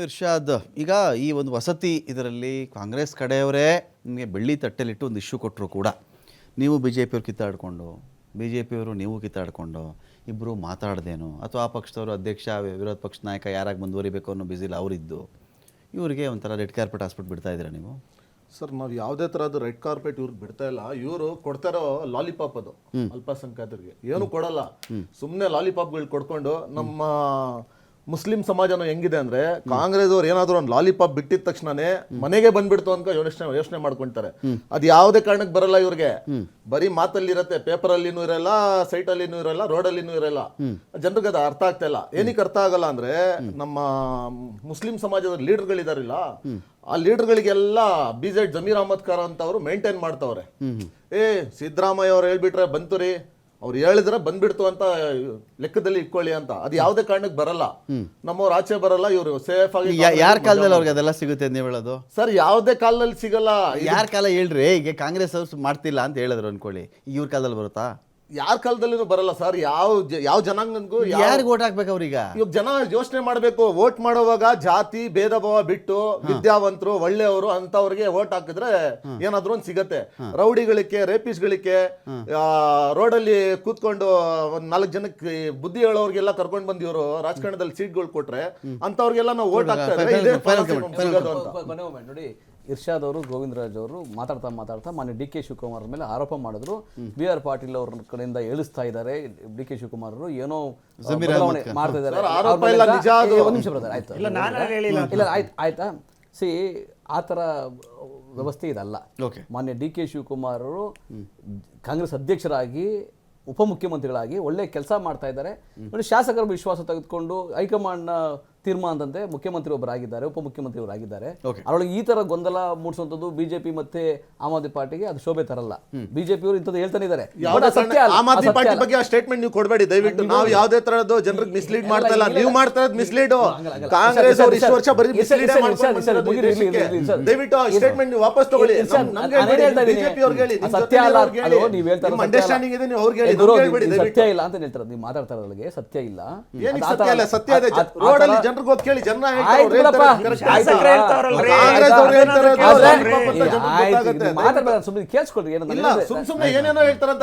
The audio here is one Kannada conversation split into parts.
ಇರ್ಷಾದ್ ಈಗ ಈ ಒಂದು ವಸತಿ ಇದರಲ್ಲಿ ಕಾಂಗ್ರೆಸ್ ಕಡೆಯವರೇ ನಿಮಗೆ ಬೆಳ್ಳಿ ತಟ್ಟೆಲಿಟ್ಟು ಒಂದು ಇಶ್ಯೂ ಕೊಟ್ಟರು ಕೂಡ. ನೀವು ಬಿ ಜೆ ಪಿಯವ್ರು ಕಿತ್ತಾಡಿಕೊಂಡು ಬಿ ಜೆ ಪಿಯವರು ನೀವು ಕಿತ್ತಾಡಿಕೊಂಡು ಇಬ್ಬರು ಮಾತಾಡ್ದೇನು? ಅಥವಾ ಆ ಪಕ್ಷದವರು ಅಧ್ಯಕ್ಷ ವಿರೋಧ ಪಕ್ಷ ನಾಯಕ ಯಾರಾಗಿ ಮುಂದುವರಿಬೇಕು ಅನ್ನೋ ಬಿಸಿಲ್ ಅವರಿದ್ದು. ಇವರಿಗೆ ಒಂಥರ ರೆಡ್ ಕಾರ್ಪೆಟ್ ಹಾಸ್ಪಿಟ್ ಬಿಡ್ತಾ ಇದ್ದೀರಾ ನೀವು? ಸರ್ ನಾವು ಯಾವುದೇ ಥರದ ರೆಡ್ ಕಾರ್ಪೆಟ್ ಇವ್ರಿಗೆ ಬಿಡ್ತಾ ಇಲ್ಲ. ಇವರು ಕೊಡ್ತಾರೋ ಲಾಲಿಪಾಪ್ ಅದು ಅಲ್ಪಸಂಖ್ಯಾತರಿಗೆ. ಏನು ಕೊಡಲ್ಲ. ಸುಮ್ಮನೆ ಲಾಲಿಪಾಪ್ಗಳು ಕೊಡ್ಕೊಂಡು ನಮ್ಮ ಮುಸ್ಲಿಂ ಸಮಾಜನ ಹೆಂಗಿದೆ ಅಂದ್ರೆ ಕಾಂಗ್ರೆಸ್ ಅವ್ರು ಏನಾದ್ರು ಒಂದು ಲಾಲಿಪಾಪ್ ಬಿಟ್ಟಿದ ತಕ್ಷಣನೇ ಮನೆಗೆ ಬಂದ್ಬಿಡ್ತು ಅಂತ ಯೋಚನೆ ಯೋಚನೆ ಮಾಡ್ಕೊಂತಾರೆ. ಅದು ಯಾವುದೇ ಕಾರಣಕ್ಕೆ ಬರಲ್ಲ ಇವ್ರಿಗೆ. ಬರೀ ಮಾತಲ್ಲಿ ಇರತ್ತೆ ಪೇಪರ್ ಅಲ್ಲಿನೂ ಇರಲ್ಲ ಸೈಟ್ ಅಲ್ಲಿನೂ ಇರಲ್ಲ. ರೋಡ್ ಅಲ್ಲಿನೂ ಇರಲ್ಲ ಜನರಿಗೆ ಅದು ಅರ್ಥ ಆಗ್ತಾ ಇಲ್ಲ. ಏನಕ್ಕೆ ಅರ್ಥ ಆಗಲ್ಲ ಅಂದ್ರೆ ನಮ್ಮ ಮುಸ್ಲಿಂ ಸಮಾಜದ ಲೀಡರ್ಗಳಿದಾರಿಲ್ಲ. ಆ ಲೀಡರ್ಗಳಿಗೆಲ್ಲ ಬಿ ಜೆಡ್ ಜಮೀರ್ ಅಹಮದ್ ಖಾನ್ ಅಂತ ಅವರು ಮೇಂಟೈನ್ ಮಾಡ್ತಾವ್ರೆ. ಏ ಸಿದ್ದರಾಮಯ್ಯ ಅವ್ರು ಹೇಳ್ಬಿಟ್ರೆ ಬಂತು ರೀ ಅವ್ರು ಹೇಳಿದ್ರೆ ಬಂದ್ಬಿಡ್ತು ಅಂತ ಲೆಕ್ಕದಲ್ಲಿ ಇಟ್ಕೊಳ್ಳಿ ಅಂತ. ಅದು ಯಾವುದೇ ಕಾರಣಕ್ಕೆ ಬರಲ್ಲ. ನಮ್ಮವ್ರು ಆಚೆ ಬರಲ್ಲ ಇವರು ಸೇಫ್ ಆಗಿ ಯಾರ ಕಾಲದಲ್ಲಿ ಅವ್ರಿಗೆ ಅದೆಲ್ಲ ಸಿಗುತ್ತೆ ನೀವು ಹೇಳೋದು? ಸರ್ ಯಾವುದೇ ಕಾಲದಲ್ಲಿ ಸಿಗಲ್ಲ. ಯಾರ ಕಾಲ ಹೇಳ್ರಿ ಈಗ ಕಾಂಗ್ರೆಸ್ ಅವ್ರು ಮಾಡ್ತಿಲ್ಲ ಅಂತ ಹೇಳಿದ್ರು ಅನ್ಕೊಳ್ಳಿ. ಇವ್ರ ಕಾಲದಲ್ಲಿ ಬರುತ್ತಾ? ಯಾರ ಕಾಲದಲ್ಲಿನೂ ಬರಲ್ಲ ಸರ್. ಯಾವ ಜ- ಯಾವ ಜನಾಂಗನಿಗೂ ಯಾವ ಯಾರಿಗೆ ಓಟ್ ಹಾಕ್ಬೇಕು ಅವ್ರೀಗ? ಇವಾಗ ಜನ ಯೋಚನೆ ಮಾಡಬೇಕು. ವೋಟ್ ಮಾಡುವಾಗ ಜಾತಿ ಭೇದ ಭಾವ ಬಿಟ್ಟು ವಿದ್ಯಾವಂತರು ಒಳ್ಳೆಯವರು ಅಂತವ್ರಿಗೆ ವೋಟ್ ಹಾಕಿದ್ರೆ ಏನಾದ್ರೂ ಒಂದ್ ಸಿಗತ್ತೆ. ರೌಡಿಗಳಿಕೆ ರೇಪಿಸ್ಗಳಿಕೆ ರೋಡಲ್ಲಿ ಕೂತ್ಕೊಂಡು ಒಂದ್ ನಾಲ್ಕು ಜನಕ್ಕೆ ಬುದ್ಧಿ ಹೇಳೋರ್ಗೆಲ್ಲ ಕರ್ಕೊಂಡ್ ಬಂದಿವರು ಇವರು ರಾಜಕಾರಣದಲ್ಲಿ ಸೀಟ್ಗಳು ಕೊಟ್ರೆ ಅಂತವ್ರಿಗೆಲ್ಲ ನಾವು ವೋಟ್ ಹಾಕ್ತಾ ಇದ್ರೆ ಇದೇ final ಫಲ ಸಿಗೋದು ಅಂತ. ಕೊನೆ moment ನೋಡಿ. ಇರ್ಷಾದ್ ಅವರು ಗೋವಿಂದರಾಜ್ ಅವರು ಮಾತಾಡ್ತಾ ಮಾತಾಡ್ತಾ ಮಾನ್ಯ ಡಿ ಕೆ ಶಿವಕುಮಾರ್ ಮೇಲೆ ಆರೋಪ ಮಾಡಿದ್ರು. ಬಿ ಆರ್ ಪಾಟೀಲ್ ಅವ್ರ ಕಡೆಯಿಂದ ಹೇಳಿಸ್ತಾ ಇದ್ದಾರೆ. ಡಿ ಕೆ ಶಿವಕುಮಾರ್ ಅವರು ಏನೋ ಮಾಡ್ತಾ ಇದ್ದಾರೆ. ಸರ್, ಆರೋಪ ಇಲ್ಲ, ನಿಮಿಷ ಬ್ರದರ್ ಆಯ್ತು. ಇಲ್ಲ ಆಯ್ತು ಆಯ್ತಾ? ಸಿ ಆ ಥರ ವ್ಯವಸ್ಥೆ ಇದಲ್ಲ. ಮಾನ್ಯ ಡಿ ಕೆ ಶಿವಕುಮಾರ್ ಅವರು ಕಾಂಗ್ರೆಸ್ ಅಧ್ಯಕ್ಷರಾಗಿ ಉಪಮುಖ್ಯಮಂತ್ರಿಗಳಾಗಿ ಒಳ್ಳೆ ಕೆಲಸ ಮಾಡ್ತಾ ಇದ್ದಾರೆ. ನೋಡಿ ಶಾಸಕರ ವಿಶ್ವಾಸ ತೆಗೆದುಕೊಂಡು ಹೈಕಮಾಂಡ್ನ ತೀರ್ಮಾನದಂತೆ ಮುಖ್ಯಮಂತ್ರಿ ಒಬ್ಬರಾಗಿದ್ದಾರೆ ಉಪಮುಖ್ಯಮಂತ್ರಿ ಅವರಾಗಿದ್ದಾರೆ. ಆಗಿದ್ದಾರೆ ಅದರೊಳಗೆ ಈ ತರ ಗೊಂದಲ ಮೂಡಿಸುವಂಥದ್ದು ಬಿಜೆಪಿ ಮತ್ತೆ ಆಮ್ ಆದ್ಮಿ ಪಾರ್ಟಿಗೆ ಅದು ಶೋಭೆ ತರಲ್ಲ. ಬಿಜೆಪಿ ಅವರು ಇಂಥದ್ದು ಹೇಳ್ತಾನೆ ಇದ್ದಾರೆ. ಆಮ್ ಆದ್ಮಿ ಪಾರ್ಟಿ ಬಗ್ಗೆ ಆ ಸ್ಟೇಟ್ಮೆಂಟ್ ನೀವು ಕೊಡಬೇಡಿ. ದಯವಿಟ್ಟು ನಾವು ಯಾವ್ದೇ ತರದ್ದು ಜನರಿಗೆ ಮಿಸ್ಲೀಡ್ ಮಾಡ್ತಾ ಇಲ್ಲ. ನೀವು ಮಾಡ್ತಾ ಇರೋದು ಮಿಸ್ಲೀಡ್. ಕಾಂಗ್ರೆಸ್ ಅವರು ಇಷ್ಟು ವರ್ಷ ಬರೀ ಮಿಸ್ಲೀಡ್. ದಯವಿಟ್ಟು ಆ ಸ್ಟೇಟ್ಮೆಂಟ್ ನೀವು ವಾಪಸ್ ತಗೊಳ್ಳಿ. ಬಿಜೆಪಿ ಅವ್ರಿಗೆ ಹೇಳಿ ಸತ್ಯ ಅಲ್ಲ ನೀವು ಹೇಳ್ತಾ ಅಂಡರ್ಸ್ಟ್ಯಾಂಡಿಂಗ್ ಇದೆ ನೀವು ಅವ್ರಿಗೆ ಹೇಳಿ. ಸತ್ಯ ಇಲ್ಲ ಅಂತ ಹೇಳ್ತಾರೆ ನೀವು ಮಾತಾಡ್ತಾ ಇರೋದ್ರಿಗೆ ಸತ್ಯ ಇಲ್ಲ ಸತ್ಯ ಇಲ್ಲ ಸತ್ಯ ಇದೆ ಜನರಿಗೆ ಹೋಗಿ ಕೇಳಿ ಜನ ಸುಮ್ಮನೆ ಕೇಳಿಸ್ಕೊಳ್ರಿ ಏನು ಸುಮ್ ಸುಮ್ನೆ ಏನೇನೋ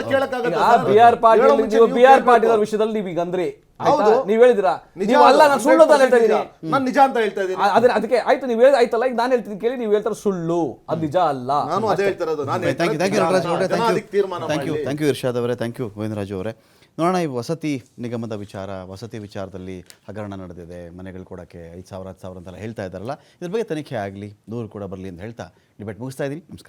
ಕೇಳಕ್ಕಾಗತ್ತೆ? B R Patil B R. Patil ಅವ್ರ ವಿಷಯದಲ್ಲಿ ನೀವೀಗ ಅಂದ್ರೆ ಹೌದು. ನೀವ್ ಹೇಳಿದಿರಾ ನಿಜ ನೀವು ಅಲ್ಲ ನಾನು ಸುಳ್ಳು ಅಂತ ಹೇಳ್ತಾ ನಿಜ. ಇದ್ದೀನಿ. ನಾನ್ ನಿಜ ಅಂತ ಹೇಳ್ತಾ ಇದ್ದೀನಿ. ಅದ್ರ ಅದಕ್ಕೆ ಆಯ್ತು ನೀವು ಹೇಳಿ ಆಯ್ತಲ್ಲ ಈಗ ನಾನು ಹೇಳ್ತೀನಿ ಕೇಳಿ ನೀವು ಹೇಳ್ತಾರೆ ಸುಳ್ಳು. ಅದು ನಿಜ ಅಲ್ಲ. ನಾನು ಅದೇ ಹೇಳ್ತಾ ಇರೋದು ನಾನು thank you thank you Nataraj ಅವರೇ. Thank you thank you. Thank you Irshad ಅವರೇ. ಥ್ಯಾಂಕ್ ಯು ಗೋವಿಂದರಾಜು ಅವರೇ. ನೋಡೋಣ ಈ ವಸತಿ ನಿಗಮದ ವಿಚಾರ ವಸತಿ ವಿಚಾರದಲ್ಲಿ ಹಗರಣ ನಡೆದಿದೆ. ಮನೆಗಳು ಕೊಡೋಕ್ಕೆ ಐದು ಸಾವಿರ ಹತ್ತು ಸಾವಿರ ಅಂತೆಲ್ಲ ಹೇಳ್ತಾ ಇದ್ದಾರಲ್ಲ. ಇದ್ರ ಬಗ್ಗೆ ತನಿಖೆ ಆಗಲಿ ದೂರು ಕೂಡ ಬರಲಿ ಅಂತ ಹೇಳ್ತಾ ಡಿಬೇಟ್ ಮುಗಿಸ್ತಾ ಇದ್ದೀನಿ. ನಮಸ್ಕಾರ.